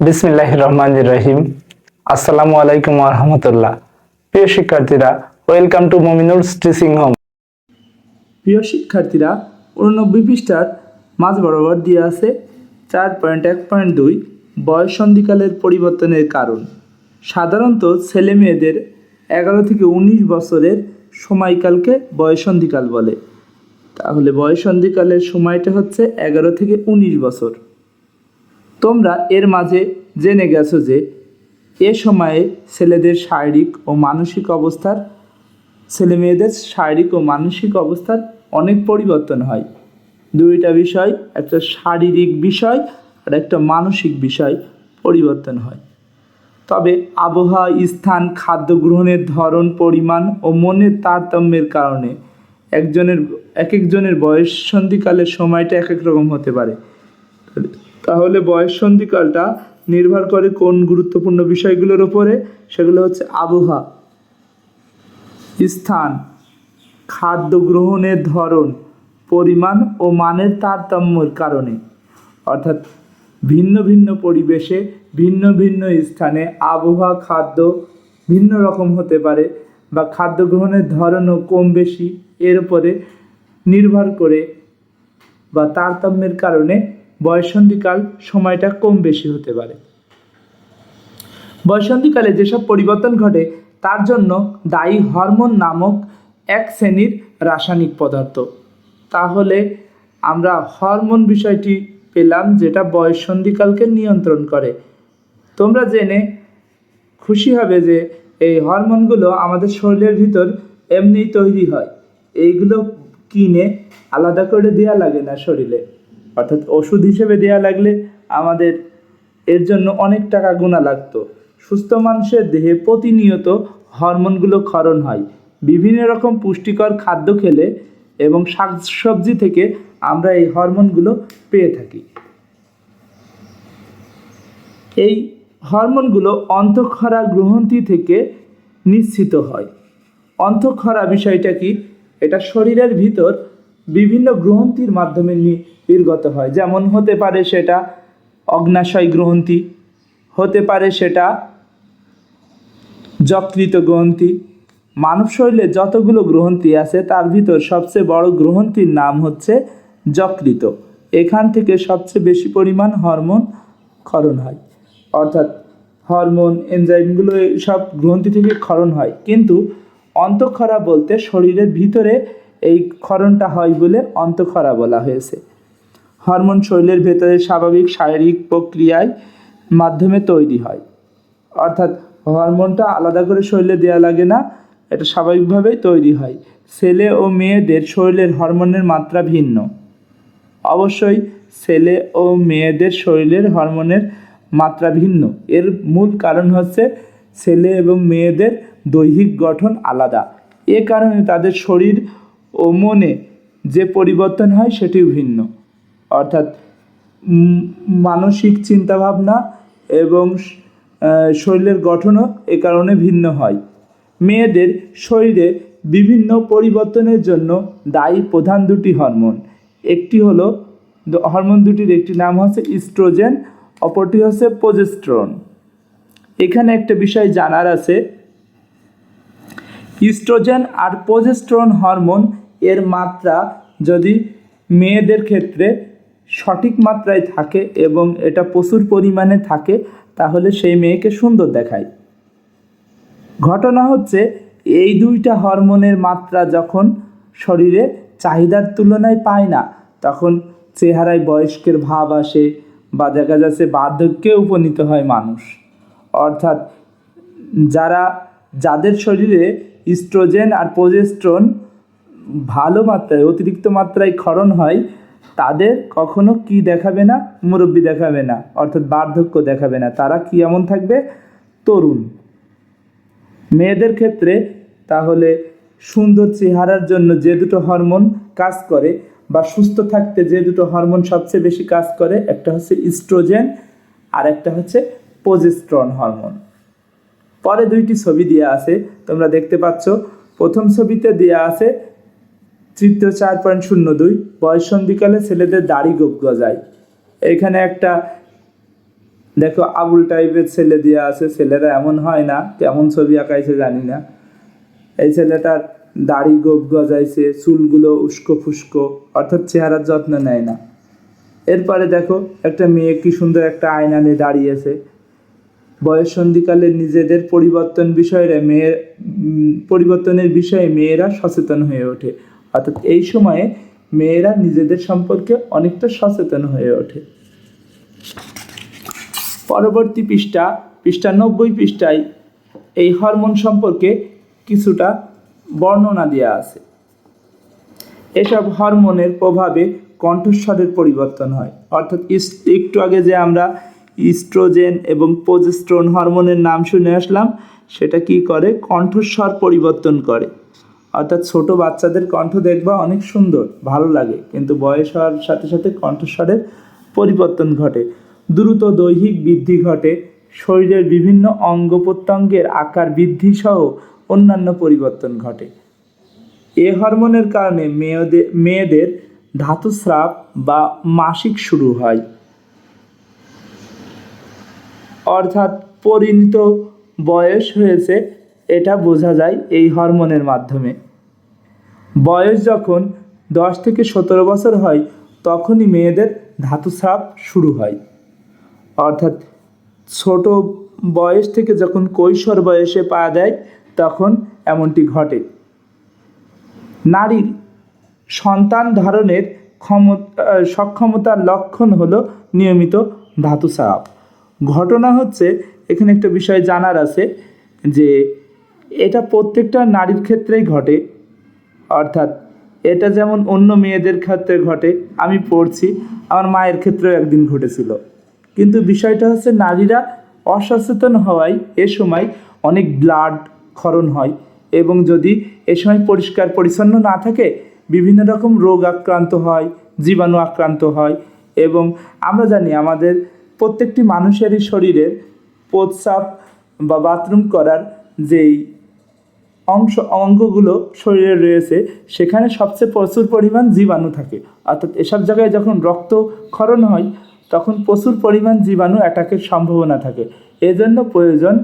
বিসমিল্লাহ রহমান রহিম আসসালামু আলাইকুম রহমতুল্লাহ। প্রিয় শিক্ষার্থীরা, welcome to Mominul teaching home. প্রিয় শিক্ষার্থীরা, উননব্বই পৃষ্ঠার মাঝ বরাবর দিয়ে আছে চার পয়েন্ট এক পয়েন্ট দুই বয়স সন্ধিকালের পরিবর্তনের কারণ। সাধারণত ছেলে মেয়েদের এগারো থেকে উনিশ বছরের সময়কালকে বয়সন্ধিকাল বলে। তাহলে বয়সন্ধিকালের সময়টা হচ্ছে এগারো থেকে উনিশ বছর। তোমরা এর মাঝে জেনে গেছো যে এ সময়ে ছেলেদের শারীরিক ও মানসিক অবস্থার, ছেলে মেয়েদের শারীরিক ও মানসিক অবস্থার অনেক পরিবর্তন হয়। দুইটা বিষয়, একটা শারীরিক বিষয় আর একটা মানসিক বিষয় পরিবর্তন হয়। তবে আবহাওয়া, স্থান, খাদ্য গ্রহণের ধরন, পরিমাণ ও মনের তারতম্যের কারণে একজনের এক একজনের বয়স সন্ধিকালের সময়টা এক এক রকম হতে পারে। তাহলে বয়স সন্ধিকালটা নির্ভর করে কোন গুরুত্বপূর্ণ বিষয়গুলোর ওপরে সেগুলো হচ্ছে আবহাওয়া স্থান, খাদ্য গ্রহণের ধরন, পরিমাণ ও মানের তারতম্যের কারণে। অর্থাৎ ভিন্ন ভিন্ন পরিবেশে ভিন্ন ভিন্ন স্থানে আবহাওয়া খাদ্য ভিন্ন রকম হতে পারে বা খাদ্য গ্রহণের ধরনও কম বেশি। এর উপরে নির্ভর করে বা তারতম্যের কারণে বয়সন্ধিকাল সময়টা কম বেশি হতে পারে। বয়সন্ধিকালে যেসব পরিবর্তন ঘটে, তার জন্য দায়ী হরমোন নামক এক শ্রেণির রাসায়নিক পদার্থ। তাহলে আমরা হরমোন বিষয়টি পেলাম যেটা বয়সন্ধিকালকে নিয়ন্ত্রণ করে। তোমরা জেনে খুশি হবে যে এই হরমোনগুলো আমাদের শরীরের ভিতর এমনিই তৈরি হয়। এইগুলো কিনে আলাদা করে দেওয়া লাগে না শরীরে। অর্থাৎ ওষুধ হিসেবে দেওয়া লাগলে আমাদের এর জন্য অনেক টাকা গোনা লাগতো। সুস্থ মানুষের দেহে প্রতিনিয়ত হরমোনগুলো ক্ষরণ হয়। বিভিন্ন রকম পুষ্টিকর খাদ্য খেলে এবং শাকসবজি থেকে আমরা এই হরমোনগুলো পেয়ে থাকি। এই হরমোনগুলো অন্তঃক্ষরা গ্রন্থি থেকে নিশ্চিত হয়। অন্তঃক্ষরা বিষয়টা কি? এটা শরীরের ভিতর বিভিন্ন গ্রন্থির মাধ্যমে নির্গত হয়। যেমন হতে পারে সেটা অগ্নাশয় গ্রন্থি, হতে পারে সেটা যকৃত গ্রন্থি। মানব শরীরে যতগুলো গ্রন্থি আছে, তার ভিতর সবচেয়ে বড় গ্রন্থির নাম হচ্ছে যকৃত। এখান থেকে সবচেয়ে বেশি পরিমাণ হরমোন ক্ষরণ হয়। অর্থাৎ হরমোন এনজাইমগুলো সব গ্রন্থি থেকে ক্ষরণ হয়। কিন্তু অন্তঃক্ষরা বলতে শরীরের ভিতরে এই ক্ষরণটা হয় বলে অন্তঃক্ষরা বলা হয়েছে। হরমোন শরীরের ভেতরে স্বাভাবিক শারীরিক প্রক্রিয়ায় মাধ্যমে তৈরি হয়। অর্থাৎ হরমোনটা আলাদা করে শরীরে দেওয়া লাগে না, এটা স্বাভাবিকভাবেই তৈরি হয়। ছেলে ও মেয়েদের শরীরের হরমোনের মাত্রা ভিন্ন। অবশ্যই ছেলে ও মেয়েদের শরীরের হরমোনের মাত্রা ভিন্ন। এর মূল কারণ হচ্ছে ছেলে এবং মেয়েদের দৈহিক গঠন আলাদা। এ কারণে তাদের শরীর ও মনে যে পরিবর্তন হয় সেটিও ভিন্ন। অর্থাৎ মানসিক চিন্তাভাবনা এবং শরীরের গঠনও এ কারণে ভিন্ন হয়। মেয়েদের শরীরে বিভিন্ন পরিবর্তনের জন্য দায়ী প্রধান দুটি হরমোন। একটি হলো হরমোন দুটির একটি নাম হচ্ছে ইস্ট্রোজেন, অপরটি হচ্ছে প্রজেস্ট্রন। এখানে একটা বিষয় জানার আছে। ইস্ট্রোজেন আর প্রজেস্ট্রন হরমোন এর মাত্রা যদি মেয়েদের ক্ষেত্রে সঠিক মাত্রায় থাকে এবং এটা প্রচুর পরিমাণে থাকে, তাহলে সেই মেয়েকে সুন্দর দেখায়। ঘটনা হচ্ছে, এই দুইটা হরমোনের মাত্রা যখন শরীরে চাহিদার তুলনায় পায় না, তখন চেহারায় বয়স্কের ভাব আসে বা দেখা যাচ্ছে বার্ধক্যে উপনীত হয় মানুষ। অর্থাৎ যারা, যাদের শরীরে ইস্ট্রোজেন আর প্রোজেস্ট্রন ভালো মাত্রায়, অতিরিক্ত মাত্রায় ক্ষরণ হয়, তাদের কখনো কি দেখাবে না? মুরব্বী দেখাবে না, অর্থাৎ বার্ধক্য দেখাবে না। তারা কি এমন থাকবে? তরুণ। মেয়েদের ক্ষেত্রে তাহলে সুন্দর চেহারার জন্য যে দুটো হরমোন কাজ করে বা সুস্থ থাকতে যে দুটো হরমোন সবচেয়ে বেশি কাজ করে, একটা হচ্ছে ইস্ট্রোজেন আর একটা হচ্ছে প্রোজেস্ট্রন হরমোন। পরে দুইটি ছবি দেওয়া আছে, তোমরা দেখতে পাচ্ছ। প্রথম ছবিতে দেওয়া আছে চিত্র চার পয়েন্ট শূন্য দুই। বয়স সন্ধিকালে ছেলেদের দাড়ি গোপ গজায়। এখানে একটা, দেখো, আবুল টাইপের ছেলে দিয়ে আছে। ছেলেরা এমন হয় না, কেমন ছবি আঁকাইছে জানি না। এই ছেলেটার দাড়ি গোপ গজাইছে, চুলগুলো উস্কো ফুস্কো, অর্থাৎ চেহারার যত্ন নেয় না। এরপরে দেখো, একটা মেয়ে কি সুন্দর একটা আয়না নিয়ে দাঁড়িয়েছে। বয়স সন্ধিকালে নিজেদের পরিবর্তন বিষয়ে, মেয়ের পরিবর্তনের বিষয়ে মেয়েরা সচেতন হয়ে ওঠে। অর্থাৎ এই সময়ে মেয়েরা নিজেদের সম্পর্কে অনেকটা সচেতন হয়ে ওঠে। পরবর্তী পৃষ্ঠা পৃষ্ঠা নব্বই পৃষ্ঠায় এই হরমোন সম্পর্কে কিছুটা বর্ণনা দেওয়া আছে। এসব হরমোনের প্রভাবে কণ্ঠস্বরের পরিবর্তন হয়। অর্থাৎ একটু আগে যে আমরা ইস্ট্রোজেন এবং প্রোজেস্ট্রন হরমোনের নাম শুনে আসলাম, সেটা কি করে? কণ্ঠস্বর পরিবর্তন করে। অর্থাৎ ছোট বাচ্চাদের কণ্ঠ দেখবা অনেক সুন্দর, ভালো লাগে। কিন্তু বয়স হওয়ার সাথে সাথে কণ্ঠস্বরের পরিবর্তন ঘটে। দ্রুত দৈহিক বৃদ্ধি ঘটে। শরীরের বিভিন্ন অঙ্গ প্রত্যঙ্গের আকার বৃদ্ধি সহ অন্যান্য পরিবর্তন ঘটে। এ হরমোনের কারণে মেয়েদের মেয়েদের ধাতুস্রাব বা মাসিক শুরু হয়। অর্থাৎ পরিণত বয়স হয়েছে এটা বোঝা যায় এই হরমোনের মাধ্যমে। বয়স যখন দশ থেকে সতেরো বছর হয়, তখনই মেয়েদের ধাতুস্রাব শুরু হয়। অর্থাৎ ছোট বয়স থেকে যখন কৈশোর বয়সে পা দেয়, তখন এমনটি ঘটে। নারীর সন্তান ধারণের ক্ষমতা, সক্ষমতার লক্ষণ হলো নিয়মিত ধাতুস্রাব। ঘটনা হচ্ছে, এখানে একটা বিষয় জানার আছে যে এটা প্রত্যেকটা নারীর ক্ষেত্রেই ঘটে। অর্থাৎ এটা যেমন অন্য মেয়েদের ক্ষেত্রে ঘটে, আমি পড়ছি, আমার মায়ের ক্ষেত্রেও একদিন ঘটেছিল। কিন্তু বিষয়টা হচ্ছে নারীরা অসচেতন হওয়ায় এ সময় অনেক ব্লাড ক্ষরণ হয় এবং যদি এ সময় পরিষ্কার পরিচ্ছন্ন না থাকে, বিভিন্ন রকম রোগ আক্রান্ত হয়, জীবাণু আক্রান্ত হয় এবং আমরা জানি আমাদের প্রত্যেকটি মানুষেরই শরীরের প্রস্রাব বা বাথরুম করার যেই অংশ, অঙ্গগুলো শরীরে রয়েছে, সেখানে সবচেয়ে প্রচুর পরিমাণ জীবাণু থাকে। অর্থাৎ এসব জায়গায় যখন রক্তক্ষরণ হয়, তখন প্রচুর পরিমাণ জীবাণু অ্যাটাকের সম্ভাবনা থাকে। এজন্য প্রয়োজন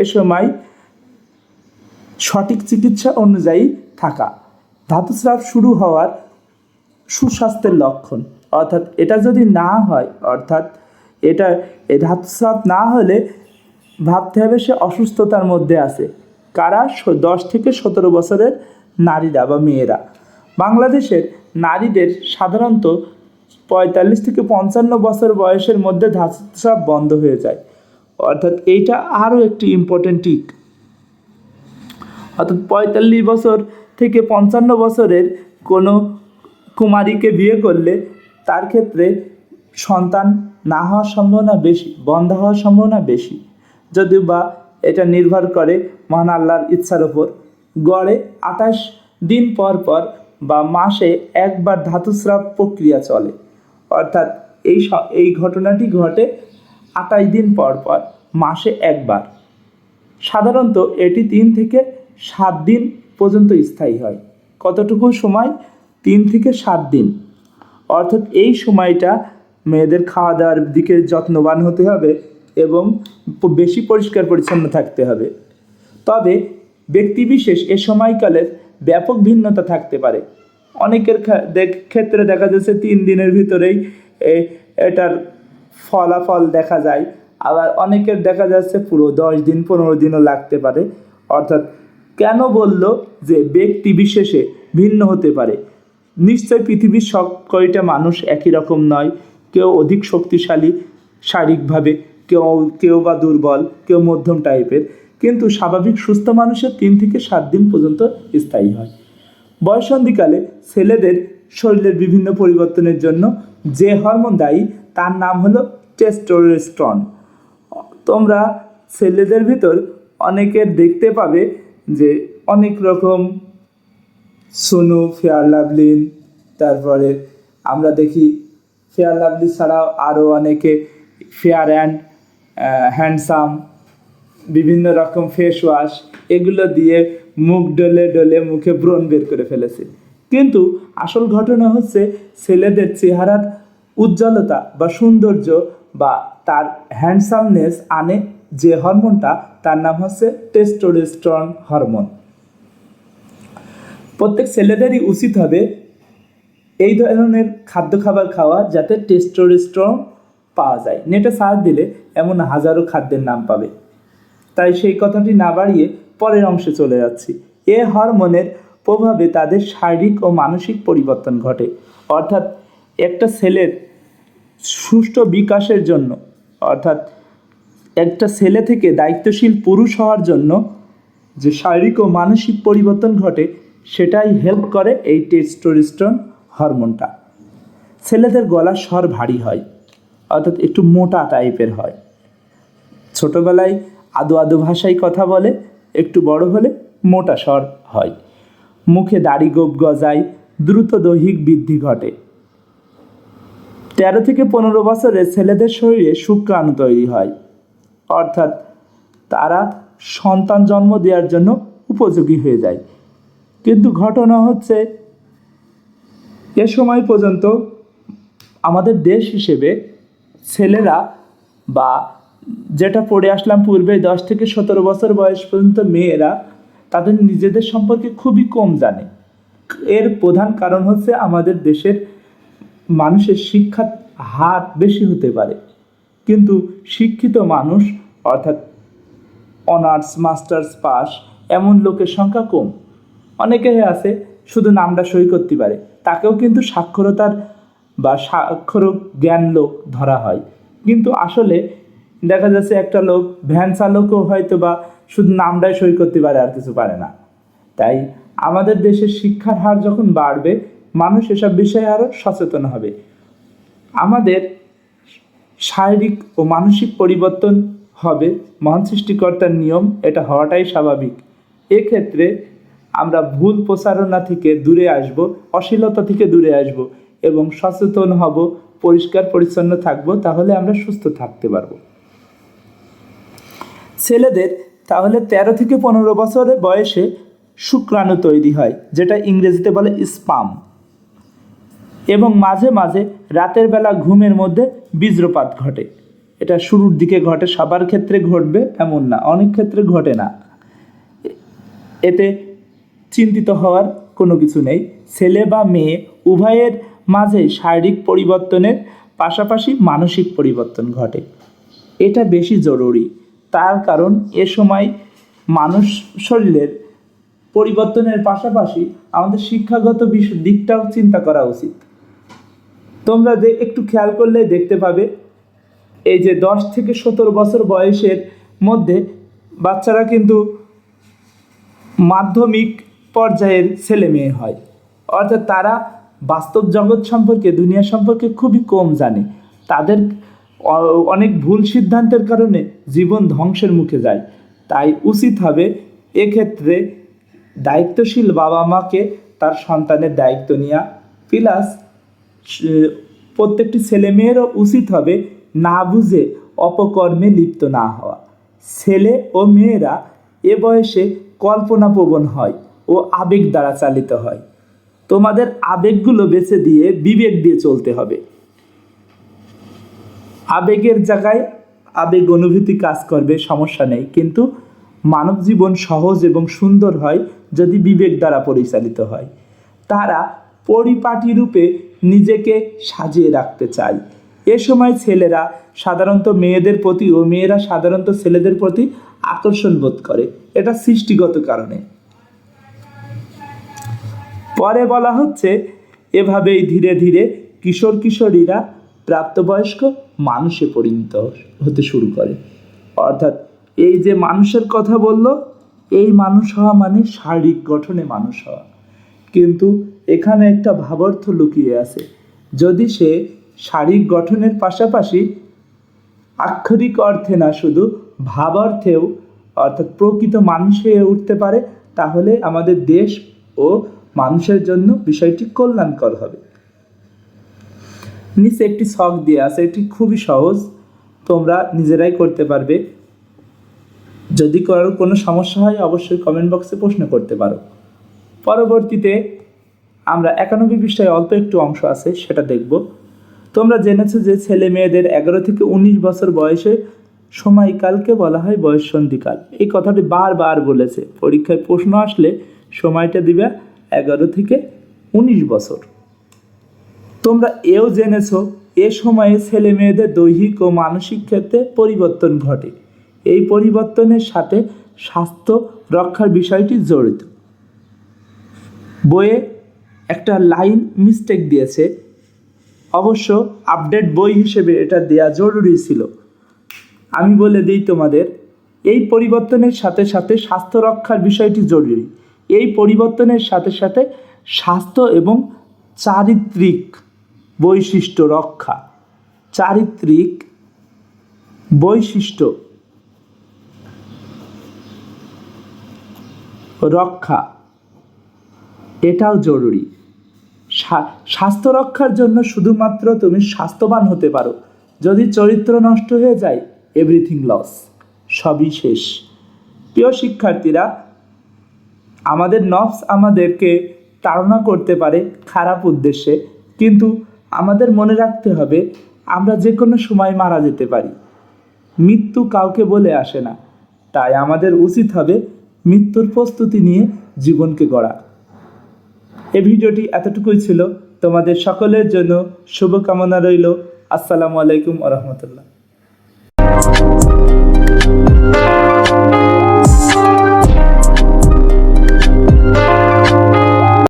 এ সময় সঠিক চিকিৎসা অনুযায়ী থাকা। ধাতুস্রাব শুরু হওয়ার সুস্বাস্থ্যের লক্ষণ। অর্থাৎ এটা যদি না হয়, অর্থাৎ এটা এই ধাতুস্রাব না হলে ভাবতে হবে সে অসুস্থতার মধ্যে আছে। কারা দশ থেকে সতেরো বছরের নারীরা বা মেয়েরা? বাংলাদেশের নারীদের সাধারণত পঁয়তাল্লিশ থেকে পঞ্চান্ন বছর বয়সের মধ্যে ধাতুস্রাব বন্ধ হয়ে যায়। অর্থাৎ এইটা আরও একটি ইম্পর্টেন্ট টিক অর্থাৎ পঁয়তাল্লিশ বছর থেকে পঞ্চান্ন বছরের কোনো কুমারীকে বিয়ে করলে তার ক্ষেত্রে সন্তান না হওয়ার সম্ভাবনা বেশি, বন্ধ হওয়ার সম্ভাবনা বেশি। যদিও বা এটা নির্ভর করে মহান আল্লাহর ইচ্ছার ওপর গড়ে আঠাশ দিন পর পর বা মাসে একবার ধাতুস্রাব প্রক্রিয়া চলে। অর্থাৎ এই এই ঘটনাটি ঘটে আঠাশ দিন পর পর, মাসে একবার। সাধারণত এটি তিন থেকে সাত দিন পর্যন্ত স্থায়ী হয়। কতটুকু সময়? তিন থেকে সাত দিন। অর্থাৎ এই সময়টা মেয়েদের খাওয়া দাওয়ার দিকে যত্নবান হতে হবে। এবং বেশি পরিষ্কার পরিচ্ছন্ন থাকতে হবে। তবে ব্যক্তিবিশেষ এ সময়কালের ব্যাপক ভিন্নতা থাকতে পারে। অনেকের ক্ষেত্রে দেখা যাচ্ছে তিন দিনের ভিতরেই এটার ফলাফল দেখা যায়। আবার অনেকের দেখা যাচ্ছে পুরো দশ দিন, পনেরো দিনও লাগতে পারে। অর্থাৎ কেন বলল যে ব্যক্তি বিশেষে ভিন্ন হতে পারে? নিশ্চয় পৃথিবীর সব কয়টা মানুষ একই রকম নয়। কেউ অধিক শক্তিশালী শারীরিকভাবে কেউ কেউ বা দুর্বল, কেউ মধ্যম টাইপের কিন্তু স্বাভাবিক সুস্থ মানুষের তিন থেকে সাত দিন পর্যন্ত স্থায়ী হয়। বয়সন্ধিকালে ছেলেদের শরীরের বিভিন্ন পরিবর্তনের জন্য যে হরমোন দায়ী, তার নাম হলো টেস্টোস্টেরন তোমরা ছেলেদের ভিতর অনেকের দেখতে পাবে যে অনেক রকম সোনু ফেয়ার লাভলিন তারপরে আমরা দেখি ফেয়ার লাভলি ছাড়াও আরও অনেকে ফেয়ার অ্যান্ড হ্যান্ডসাম বিভিন্ন রকম ফেস ওয়াশ এগুলো দিয়ে মুখ ডলে ডলে মুখে ব্রণ বের করে ফেলেছে। কিন্তু আসল ঘটনা হচ্ছে ছেলেদের চেহারার উজ্জ্বলতা বা সৌন্দর্য বা তার হ্যান্ডসামনেস আনে যে হরমোনটা, তার নাম হচ্ছে টেস্টোস্টেরন হরমোন প্রত্যেক ছেলেদেরই উচিত হবে এই ধরনের খাদ্য খাবার খাওয়া যাতে টেস্টোস্টেরন পাওয়া যায়। নেটে সার্চ দিলে এমন হাজারো খাদ্যের নাম পাবে। তাই সেই কথাটি না বাড়িয়ে পরের অংশে চলে যাচ্ছি। এ হরমোনের প্রভাবে তাদের শারীরিক ও মানসিক পরিবর্তন ঘটে। অর্থাৎ একটা ছেলের সুষ্ঠু বিকাশের জন্য, অর্থাৎ একটা ছেলে থেকে দায়িত্বশীল পুরুষ হওয়ার জন্য যে শারীরিক ও মানসিক পরিবর্তন ঘটে, সেটাই হেল্প করে এই টেস্টোস্টেরন হরমোনটা। ছেলেদের গলার স্বর ভারী হয়, অর্থাৎ একটু মোটা টাইপের হয়। ছোটবেলায় আদো আদো ভাষায় কথা বলে, একটু বড় হলে মোটা স্বর হয়। মুখে দাড়ি গোপ গজায়, দ্রুত দৈহিক বৃদ্ধি ঘটে। তেরো থেকে পনেরো বছরে ছেলেদের শরীরে শুক্রাণু তৈরি হয়। অর্থাৎ তারা সন্তান জন্ম দেওয়ার জন্য উপযোগী হয়ে যায়। কিন্তু ঘটনা হচ্ছে, এ সময় পর্যন্ত আমাদের দেশ হিসেবে ছেলেরা বা যেটা পড়ে আসলাম পূর্বে, দশ থেকে সতেরো বছর বয়স পর্যন্ত মেয়েরা তাদের নিজেদের সম্পর্কে খুবই কম জানে। এর প্রধান কারণ হচ্ছে আমাদের দেশের মানুষের শিক্ষার হার বেশি হতে পারে। কিন্তু শিক্ষিত মানুষ, অর্থাৎ অনার্স, মাস্টার্স পাস, এমন লোকের সংখ্যা কম। অনেকে আছে, শুধু নামটা সই করতে পারে। তাকেও কিন্তু সাক্ষরতার বা সাক্ষর জ্ঞান লোক ধরা হয়। কিন্তু আসলে দেখা যাচ্ছে একটা লোক, ভ্যান চালকও হয়তো বা শুধু নামটাই সই করতে পারে আর কিছু পারে না। তাই আমাদের দেশের শিক্ষার হার যখন বাড়বে, মানুষ এসব বিষয়ে আরও সচেতন হবে। আমাদের শারীরিক ও মানসিক পরিবর্তন হবে, মহান সৃষ্টিকর্তার নিয়ম, এটা হওয়াটাই স্বাভাবিক। এক্ষেত্রে আমরা ভুল প্রচারণা থেকে দূরে আসব, অশ্লীলতা থেকে দূরে আসব এবং সচেতন হব, পরিষ্কার পরিচ্ছন্ন থাকব, তাহলে আমরা সুস্থ থাকতে পারব। ছেলেদের তাহলে তেরো থেকে পনেরো বছরের বয়সে শুক্রাণু তৈরি হয়, যেটা ইংরেজিতে বলে স্পাম। এবং মাঝে মাঝে রাতের বেলা ঘুমের মধ্যে বীজ্রপাত ঘটে। এটা শুরুর দিকে ঘটে, সবার ক্ষেত্রে ঘটবে এমন না, অনেক ক্ষেত্রে ঘটে না। এতে চিন্তিত হওয়ার কোনো কিছু নেই। ছেলে বা মেয়ে উভয়ের মাঝে শারীরিক পরিবর্তনের পাশাপাশি মানসিক পরিবর্তন ঘটে। এটা বেশি জরুরি। তার কারণ এ সময় মানুষ শরীরের পরিবর্তনের পাশাপাশি আমাদের শিক্ষাগত বিষয় দিকটাও চিন্তা করা উচিত। তোমরা যে একটু খেয়াল করলে দেখতে পাবে, এই যে দশ থেকে সতেরো বছর বয়সের মধ্যে বাচ্চারা কিন্তু মাধ্যমিক পর্যায়ের ছেলে মেয়ে হয়। অর্থাৎ তারা বাস্তব জগৎ সম্পর্কে, দুনিয়া সম্পর্কে খুবই কম জানে। তাদের অনেক ভুল সিদ্ধান্তের কারণে জীবন ধ্বংসের মুখে যায়। তাই উচিত হবে এক্ষেত্রে দায়িত্বশীল বাবা মাকে তার সন্তানের দায়িত্ব নেওয়া প্লাস প্রত্যেকটি ছেলে মেয়েরও উচিত হবে না বুঝে অপকর্মে লিপ্ত না হওয়া। ছেলে ও মেয়েরা এ বয়সে কল্পনাপ্রবণ হয় ও আবেগ দ্বারা চালিত হয়। তোমাদের আবেগগুলো বেছে দিয়ে বিবেক দিয়ে চলতে হবে। আবেগের জায়গায় আবেগ অনুভূতি কাজ করবে, সমস্যা নেই। কিন্তু মানব জীবন সহজ এবং সুন্দর হয় যদি বিবেক দ্বারা পরিচালিত হয়। তারা পরিপাটি রূপে নিজেকে সাজিয়ে রাখতে চায়। এ সময় ছেলেরা সাধারণত মেয়েদের প্রতি ও মেয়েরা সাধারণত ছেলেদের প্রতি আকর্ষণ বোধ করে। এটা সৃষ্টিগত কারণে। পরে বলা হচ্ছে, এভাবেই ধীরে ধীরে কিশোর কিশোরীরা প্রাপ্তবয়স্ক মানুষে পরিণত হতে শুরু করে। অর্থাৎ এই যে মানুষের কথা বলল, এই মানুষ হওয়া মানে শারীরিক গঠনে মানুষ হওয়া। কিন্তু এখানে একটা ভাবার্থ লুকিয়ে আছে। যদি সে শারীরিক গঠনের পাশাপাশি আক্ষরিক অর্থে না, শুধু ভাবার্থেও, অর্থাৎ প্রকৃত মানুষ হয়ে উঠতে পারে, তাহলে আমাদের দেশ ও মানুষের জন্য বিষয়টি কল্যাণকর হবে। নিচে একটি শখ দিয়ে আছে, এটি খুবই সহজ, তোমরা নিজেরাই করতে পারবে। যদি কারোর কোনো সমস্যা হয়, অবশ্যই কমেন্ট বক্সে প্রশ্ন করতে পারো। পরবর্তীতে আমরা একানব্বই পৃষ্ঠায় অল্প একটু অংশ আছে, সেটা দেখব। তোমরা জেনেছো যে ছেলে মেয়েদের এগারো থেকে উনিশ বছর বয়সে সময়কালকে বলা হয় বয়ঃসন্ধিকাল। এই কথাটি বারবার বলেছে। পরীক্ষায় প্রশ্ন আসলে সময়টা দিবে এগারো থেকে উনিশ বছর। তোমরা এও জেনেছ, এ সময়ে ছেলে মেয়েদের দৈহিক ও মানসিক ক্ষেত্রে পরিবর্তন ঘটে। এই পরিবর্তনের সাথে স্বাস্থ্য রক্ষার বিষয়টি জড়িত। বইয়ে একটা লাইন মিস্টেক দিয়েছে, অবশ্য আপডেট বই হিসেবে এটা দেয়া জরুরি ছিল। আমি বলে দিই তোমাদের, এই পরিবর্তনের সাথে সাথে স্বাস্থ্য রক্ষার বিষয়টি জরুরি। এই পরিবর্তনের সাথে সাথে স্বাস্থ্য এবং চারিত্রিক বৈশিষ্ট্য রক্ষা। চারিত্রিক বৈশিষ্ট্য রক্ষা, এটাও জরুরি। স্বা- স্বাস্থ্য রক্ষার জন্য শুধুমাত্র তুমি স্বাস্থ্যবান হতে পারো। যদি চরিত্র নষ্ট হয়ে যায় এভরিথিং লস সবই শেষ। প্রিয় শিক্ষার্থীরা, আমাদের নফস আমাদেরকে তাড়না করতে পারে খারাপ উদ্দেশ্যে, কিন্তু আমাদের মনে রাখতে হবে, আমরা যে কোনো সময় মারা যেতে পারি। মৃত্যু কাউকে বলে আসে না। তাই আমাদের উচিত হবে মৃত্যুর প্রস্তুতি নিয়ে জীবনকে গড়া। এ ভিডিওটি এতটুকুই ছিল। তোমাদের সকলের জন্য শুভকামনা রইল। আসসালামু আলাইকুম আ রহমতুল্লাহ।